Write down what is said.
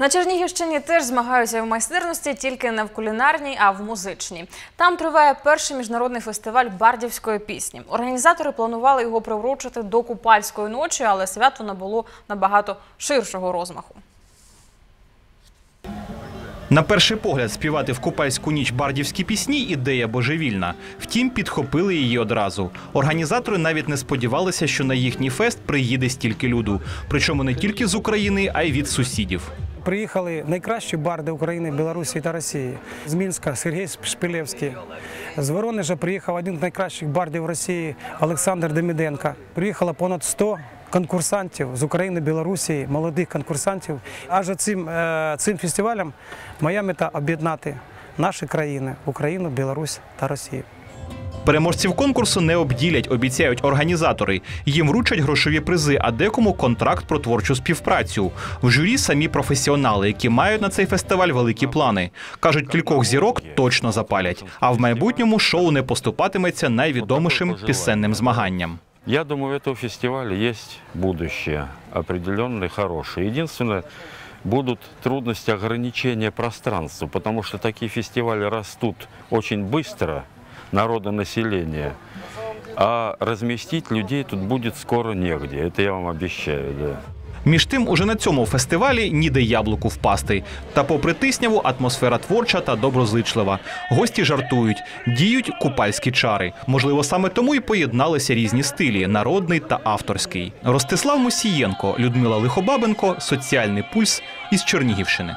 На Чернігівщині теж змагаються в майстерності, тільки не в кулінарній, а в музичній. Там триває перший міжнародний фестиваль бардівської пісні. Організатори планували його приурочити до купальської ночі, але свято набуло набагато ширшого розмаху. На перший погляд співати в купальську ніч бардівські пісні ідея божевільна. Втім, підхопили її одразу. Організатори навіть не сподівалися, що на їхній фест приїде стільки люду. Причому не тільки з України, а й від сусідів. Приїхали найкращі барди України, Білорусі та Росії. З Мінська Сергій Шпилевський. З Воронежа приїхав один з найкращих бардів Росії Олександр Деміденко. Приїхало понад 100 конкурсантів з України, Білорусі, молодих конкурсантів. Аж цим, е, цим фестивалем моя мета об'єднати наші країни Україну, Білорусь та Росію. Переможців конкурсу не обділять, обіцяють організатори. Їм вручать грошові призи, а декому контракт про творчу співпрацю. В журі самі професіонали, які мають на цей фестиваль великі плани. кажуть, кількох зірок точно запалять. А в майбутньому шоу не поступатиметься найвідомішим пісенним змаганням. Я думаю, у этого фестиваля есть будущее, определенно хорошее. Единственное, будут трудности ограничения пространства, потому что такие фестивали растут очень быстро, народонаселение, а разместить людей тут будет скоро негде, это я вам обещаю, да. Між тим, уже на цьому фестивалі ніде яблуку впасти. Та попри тисняву, атмосфера творча та доброзичлива. Гості жартують, діють купальські чари. Можливо, саме тому і поєдналися різні стилі народний та авторський. Ростислав Мусієнко, Людмила Лихобабенко, соціальний пульс із Чернігівщини.